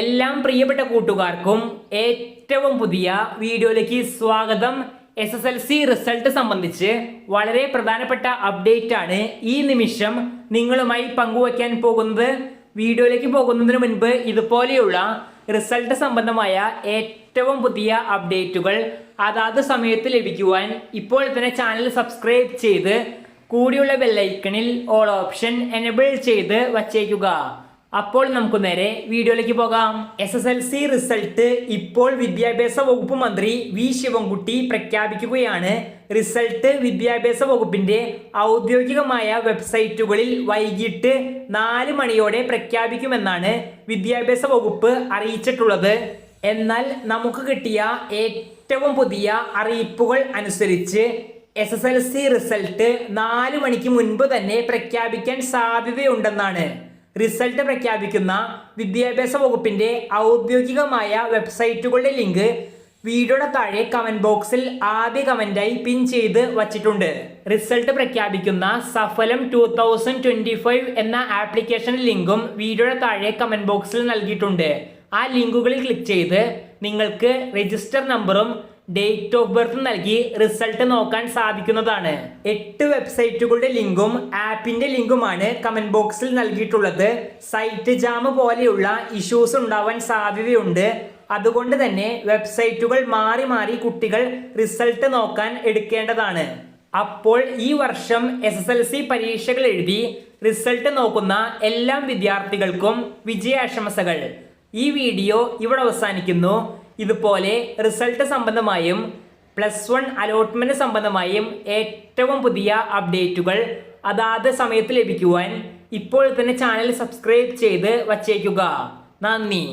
എല്ലാം പ്രിയപ്പെട്ട കൂട്ടുകാർക്കും ഏറ്റവും പുതിയ വീഡിയോയിലേക്ക് സ്വാഗതം. S S L C result സംബന്ധിച്ച് വളരെ പ്രധാനപ്പെട്ട അപ്ഡേറ്റ് ആണ് ഈ നിമിഷം നിങ്ങളുമായി പങ്കുവയ്ക്കാൻ പോകുന്നത്. വീഡിയോയിലേക്ക് പോകുന്നതിന് മുൻപ് ഇതുപോലെയുള്ള റിസൾട്ട് സംബന്ധമായ ഏറ്റവും പുതിയ അപ്ഡേറ്റുകൾ അതാത് സമയത്ത് ലഭിക്കുവാൻ ഇപ്പോൾ തന്നെ ചാനൽ സബ്സ്ക്രൈബ് ചെയ്ത് കൂടിയുള്ള ബെല്ലൈക്കണിൽ ഓൾ ഓപ്ഷൻ എനബിൾ ചെയ്ത് വച്ചേക്കുക. അപ്പോൾ നമുക്ക് നേരെ വീഡിയോയിലേക്ക് പോകാം. S S L C result ഇപ്പോൾ വിദ്യാഭ്യാസ വകുപ്പ് മന്ത്രി വി ശിവൻകുട്ടി പ്രഖ്യാപിക്കുകയാണ്. റിസൾട്ട് വിദ്യാഭ്യാസ വകുപ്പിന്റെ ഔദ്യോഗികമായ വെബ്സൈറ്റുകളിൽ വൈകിട്ട് നാല് മണിയോടെ പ്രഖ്യാപിക്കുമെന്നാണ് വിദ്യാഭ്യാസ വകുപ്പ് അറിയിച്ചിട്ടുള്ളത്. എന്നാൽ നമുക്ക് കിട്ടിയ ഏറ്റവും പുതിയ അറിയിപ്പുകൾ അനുസരിച്ച് S S L C result നാല് മണിക്ക് മുൻപ് തന്നെ പ്രഖ്യാപിക്കാൻ സാധ്യതയുണ്ടെന്നാണ്. റിസൾട്ട് പ്രഖ്യാപിക്കുന്ന വിദ്യാഭ്യാസ വകുപ്പിന്റെ ഔദ്യോഗികമായ വെബ്സൈറ്റുകളുടെ ലിങ്ക് വീഡിയോയുടെ താഴെ കമന്റ് ബോക്സിൽ ആദ്യ കമന്റായി പിൻ ചെയ്ത് വച്ചിട്ടുണ്ട്. റിസൾട്ട് പ്രഖ്യാപിക്കുന്ന Saphalam two thousand twenty five എന്ന ആപ്ലിക്കേഷൻ ലിങ്കും വീഡിയോയുടെ താഴെ കമന്റ് ബോക്സിൽ നൽകിയിട്ടുണ്ട്. ആ ലിങ്കുകളിൽ ക്ലിക്ക് ചെയ്ത് നിങ്ങൾക്ക് രജിസ്റ്റർ നമ്പറും ഡേറ്റ് ഓഫ് ബർത്ത് നൽകി റിസൾട്ട് നോക്കാൻ സാധിക്കുന്നതാണ്. എട്ട് വെബ്സൈറ്റുകളുടെ ലിങ്കും ആപ്പിന്റെ ലിങ്കുമാണ് കമന്റ് ബോക്സിൽ നൽകിയിട്ടുള്ളത്. സൈറ്റ് ജാം പോലെയുള്ള ഇഷ്യൂസ് ഉണ്ടാവാൻ സാധ്യതയുണ്ട്. അതുകൊണ്ട് തന്നെ വെബ്സൈറ്റുകൾ മാറി മാറി കുട്ടികൾ റിസൾട്ട് നോക്കാൻ എടുക്കേണ്ടതാണ്. അപ്പോൾ ഈ വർഷം എസ് എസ് എൽ സി പരീക്ഷകൾ എഴുതി റിസൾട്ട് നോക്കുന്ന എല്ലാ വിദ്യാർത്ഥികൾക്കും വിജയാശംസകൾ. ഈ വീഡിയോ ഇവിടെ അവസാനിക്കുന്നു. ഇതുപോലെ റിസൾട്ട് സംബന്ധമായും പ്ലസ് വൺ അലോട്ട്മെന്റ് സംബന്ധമായും ഏറ്റവും പുതിയ അപ്ഡേറ്റുകൾ അതാത് സമയത്ത് ലഭിക്കുവാൻ ഇപ്പോൾ തന്നെ ചാനൽ സബ്സ്ക്രൈബ് ചെയ്ത് വച്ചേക്കുക. നന്ദി.